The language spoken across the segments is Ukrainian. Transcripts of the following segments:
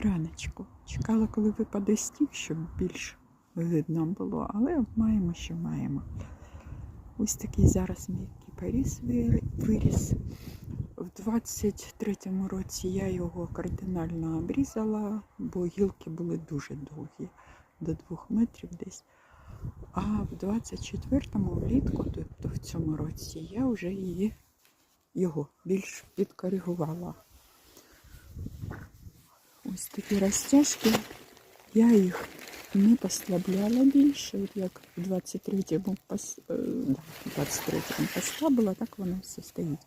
раночку. Чекала, коли випаде сніг, щоб більш видно було, але маємо, що маємо. Ось такий зараз мій кіпаріс виріс. В 23-му році я його кардинально обрізала, бо гілки були дуже довгі, до 2 метрів десь. А в 24-му влітку, тобто в цьому році, я вже її його більш підкоригувала. Ось такі розтяжки. Я їх не послабляла більше, от як в 23-му пос... е, да, в 23-му послабила, так воно все стоїть.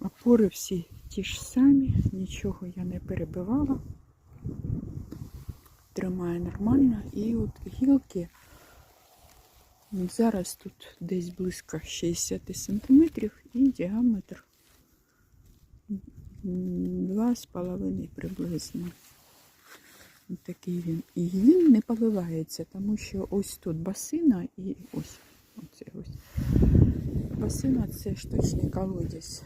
Опори всі ті ж самі, нічого я не перебивала. Тримає нормально. І от гілки зараз тут десь близько 60 см і діаметр 2,5 приблизно. Такий він. І він не поливається, тому що ось тут басина і ось оце ось. Басина це штучний колодязь.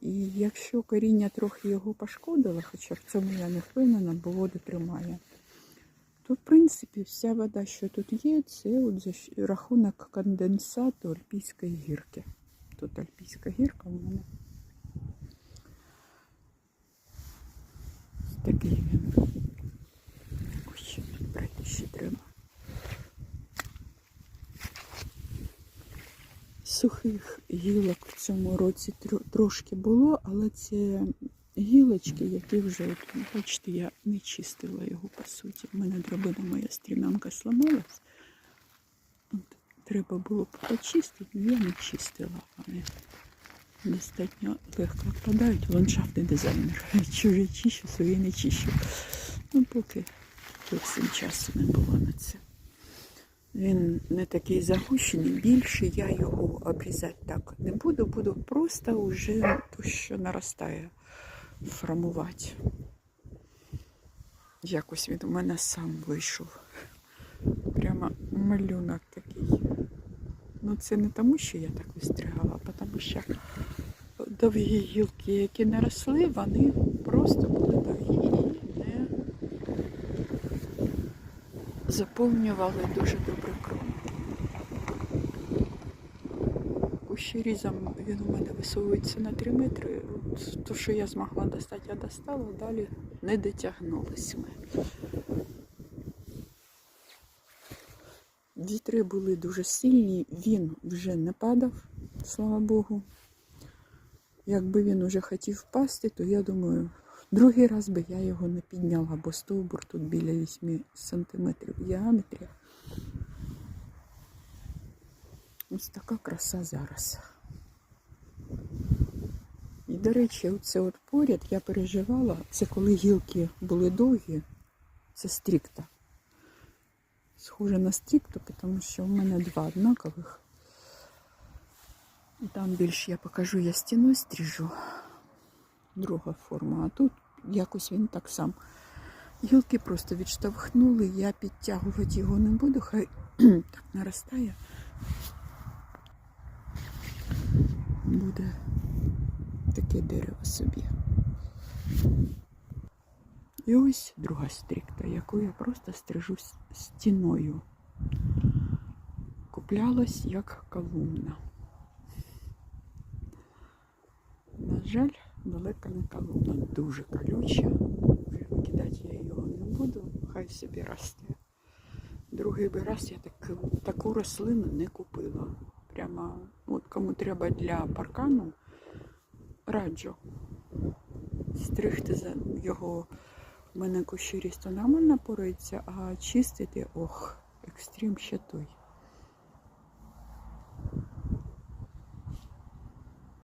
І якщо коріння трохи його пошкодило, хоча в цьому я не впевнена, бо воду тримає, то в принципі вся вода, що тут є, це от за рахунок конденсату Альпійської гірки. Тут Альпійська гірка в мене. Такий він. Ще тут пройти ще треба. Сухих гілок в цьому році трошки було, але це гілочки, які вже, от, бачите, я не чистила його по суті. У мене дробина моя стрімянка сломалась. От, треба було почистити, я не чистила. Достатньо легко впадають. Ландшафтний дизайнер. Чужі чищу, свої не чищу. Ну, поки зовсім часу не було на це. Він не такий загущений, більше я його обрізати так не буду, буду просто вже то, що наростає, формувати. Якось він у мене сам вийшов. Прямо малюнок такий. Ну, це не тому, що я так вистригала, а тому що довгі гілки, які не росли, вони просто були довгі і не заповнювали дуже добре кров. Кущерізом він у мене висовується на 3 метри. То, що я змогла достати, я достала, далі не дотягнулись ми. Вітри були дуже сильні, він вже не падав, слава Богу. Якби він уже хотів впасти, то я думаю, другий раз би я його не підняла, бо стовбур тут біля 8 сантиметрів в діаметрі. Ось така краса зараз. І, до речі, оце от поряд я переживала, це коли гілки були довгі, це стрікта. Схоже на стрікту, тому що в мене два однакових. І там більш я покажу, я стіною стріжу. Друга форма. А тут якось він так сам. Гілки просто відштовхнули, я підтягувати його не буду, хай так наростає. Буде таке дерево собі. І ось друга стрікта, яку я просто стрижу стіною. Куплялась як колумна. На жаль, далеко не колумна, дуже колюча. Вже викидати я його не буду, хай собі росте. Другий би раз я таку, таку рослину не купила. Прямо, от кому треба для паркану, раджу. Стригти за його в мене кущерісто нормально порується, а чистити, ох, екстрім ще той.